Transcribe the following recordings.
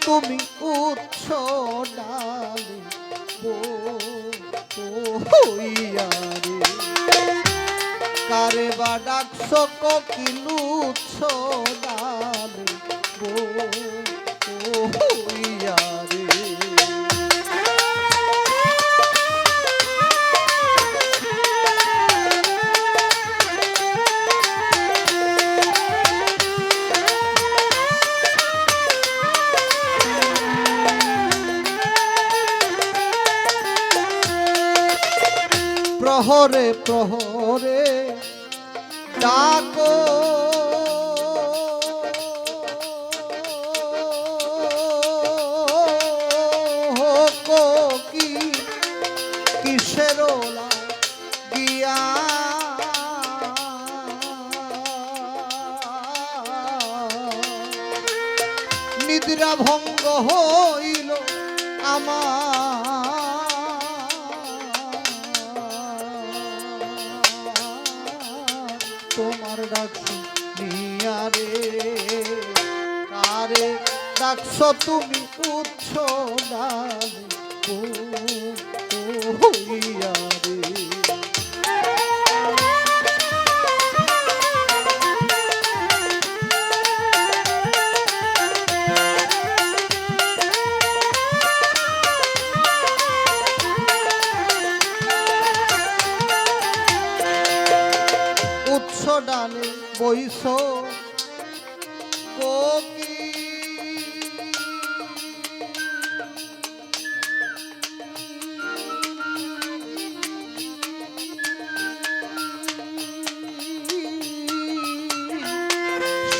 তুমি উচ্ছ ডালে হইয়ারে কারে বা ডাকছ কোকিলু উচ্চ ডালে প্রহরে ডাকো। কি? গিয়া? ভঙ্গ হইল ডাকছি নিয়ারে কারে ডাকছ তুমি উচ্ছ ডালে? ও হইয়ারে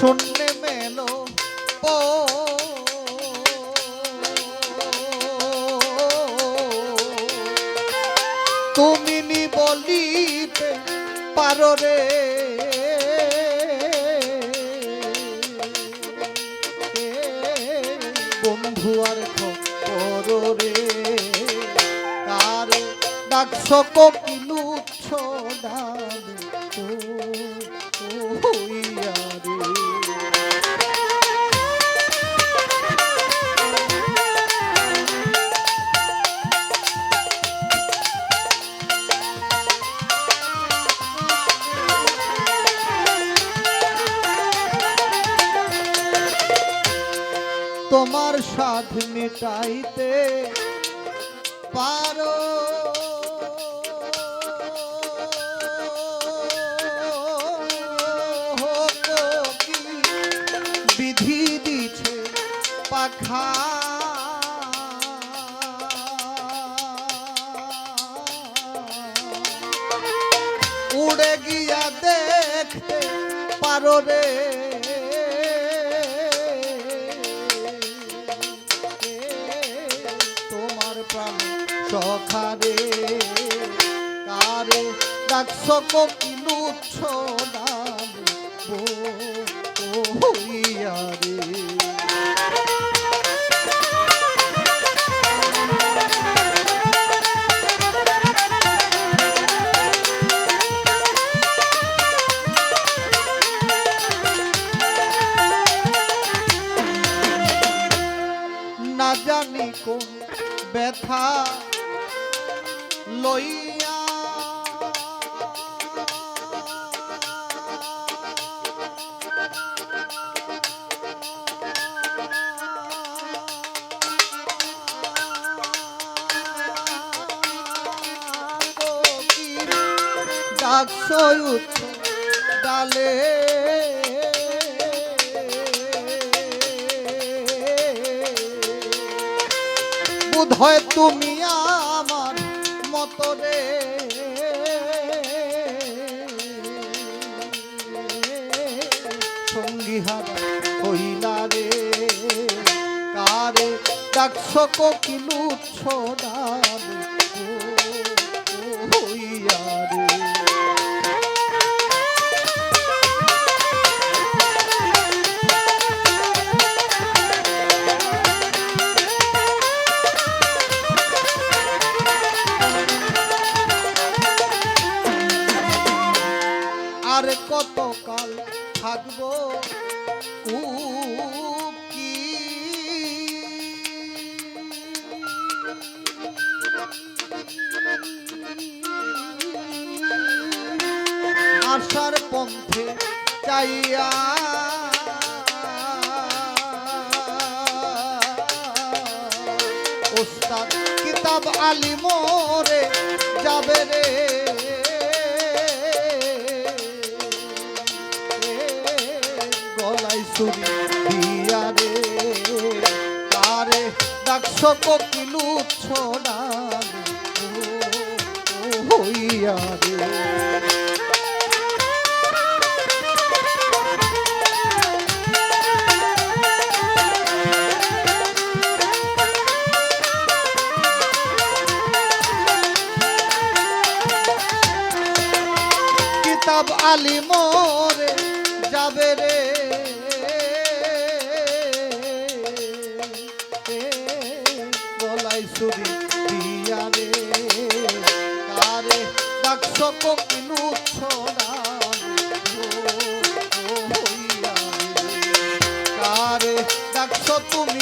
শূন্য মেলো। ও। তুমি নি বলিতে পারো রে। বন্ধু আর খবর রে। কার ডাকছ কোকিলু ছড়ালে তোমার সাধ মিটাইতে পারো। বিধি দিছে পাখা। উড়ে গিয়া দেখতে পারো রে সখারে কারে ডাকছ ও হইয়া রে। ডাকছ উচ্চ ডালে। বোধ হয় তুমি আমার মতরে সঙ্গী হারা হইলা রে, কারে ডাকছ কোকিলু ছড়ালে আশার পন্থে চাইয়া। ওস্তাদ, কিতাব আলী মোরে যাবে রে। গলায় সুরি দিয়া রে। তারে ডাকছ কোকিলু ছড়া হইয়া রে। তুমি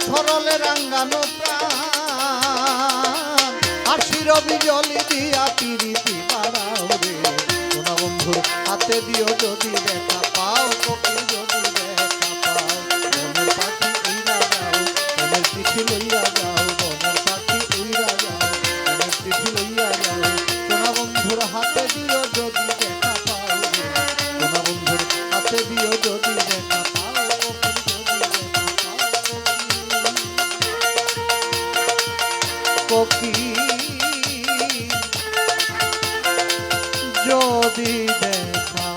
সরলে রাঙ্গানো নোটা আর শিরবি জলি দিয়া পিরিতি বাড়াও রে। বন্ধুর হাতে দিও যদি দেখা কোকিল যদি দেখা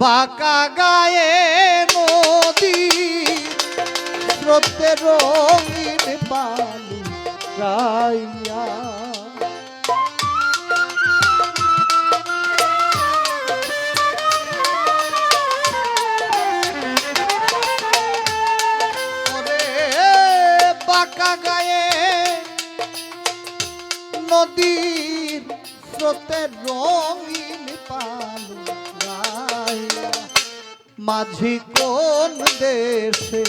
বাঁকা গায়ে নদী স্রোতে রঙিন পালু গাইয়া বাঁকা গায়ে নদীর স্রোতে রঙিন পালু মাঝি কোন দেশে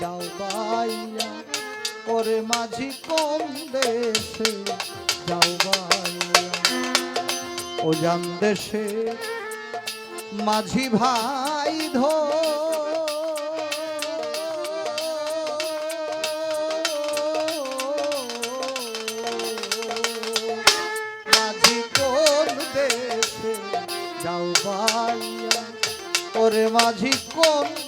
যাও বাইয়া ওরে মাঝি কোন দেশে যাও বাইয়া ও জান দেশে মাঝি ভাই ধো মাঝি কোন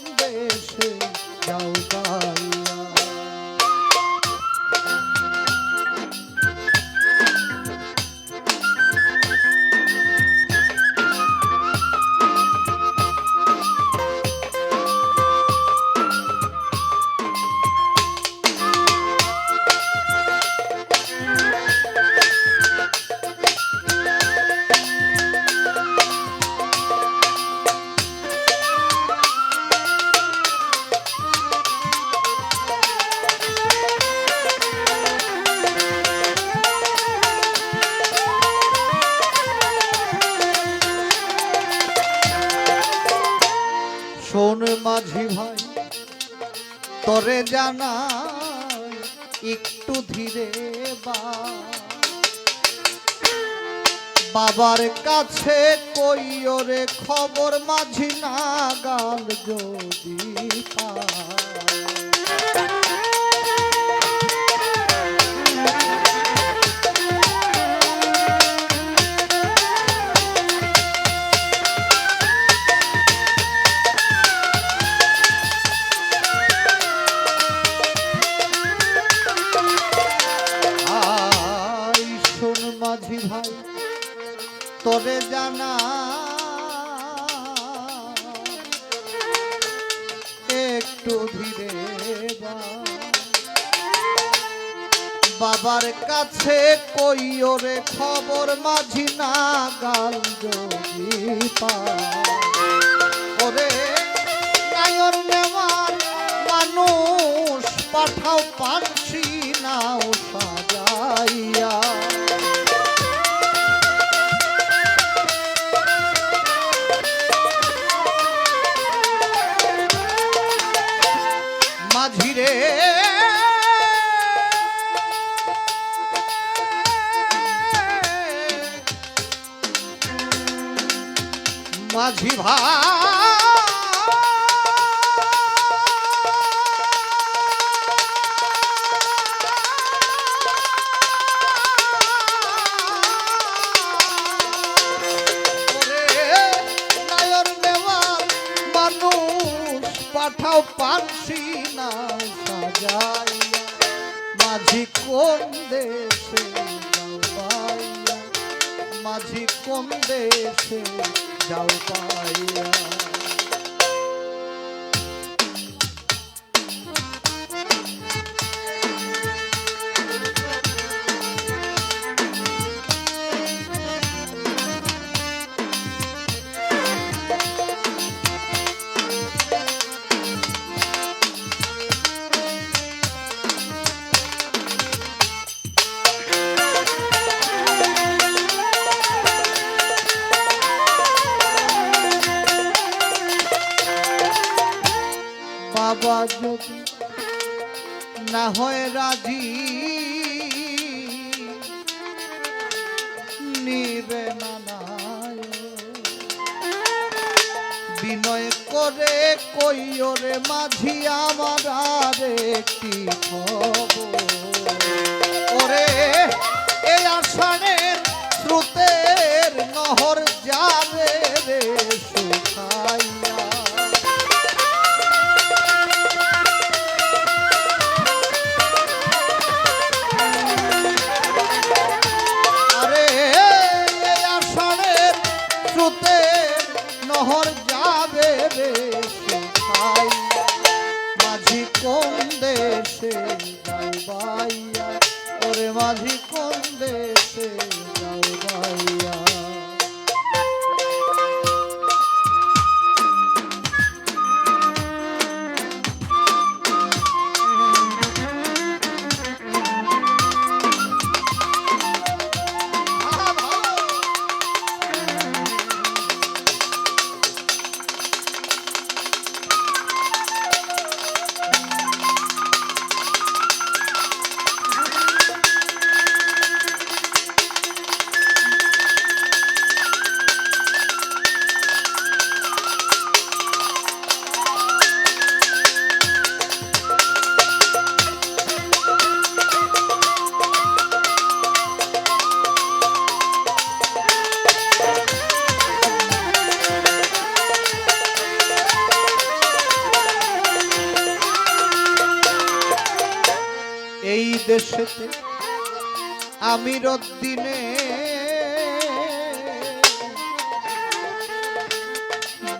বাবার কাছে কইরে খবর মাঝি না গাল যদি পায়। একটু ধীরে বা বাবার কাছে কই ওরে খবর, মাঝি না গাল যদি ওরে নেওয়ার মানুষ পাঠাও মাঝিরে মাঝি নায়র পাঠাও পারছি না সাজাইয়া। মাঝি কোন দেশে মাঝি কোন দেশে যাও পাইয়া।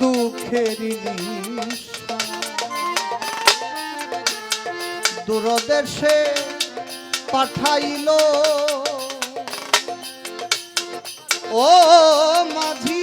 দুঃখের। দূরদেশে পাঠাইল ও মাঝি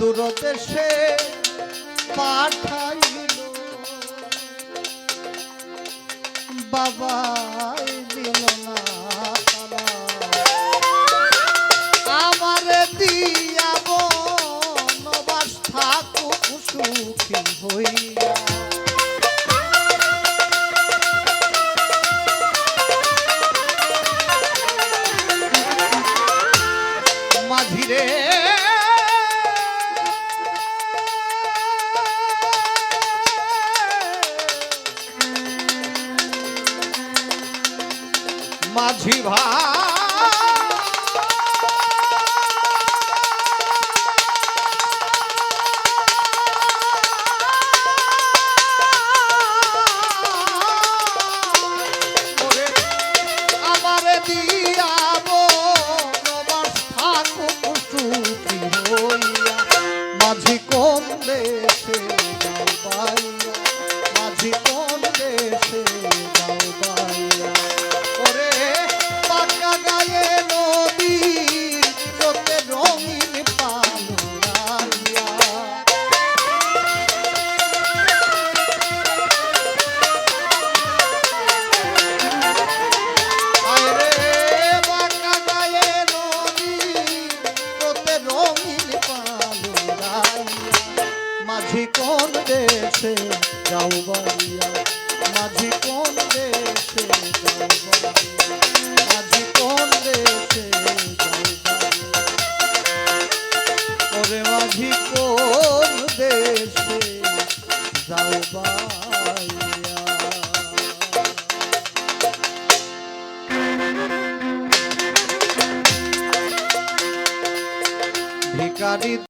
দূরদেশে পাঠাইল বাবাই দিল না। আমারে দিয়া বনবাস থাকুক সুখী হইয়া মাঝিরে মাঝি কোন দেশে? যাও বাড়িয়া মাঝি কোন দেশে? যাও মাঝি কোন দেশে? ওরে মাঝি কোন দেশে? যাও বাড়িয়া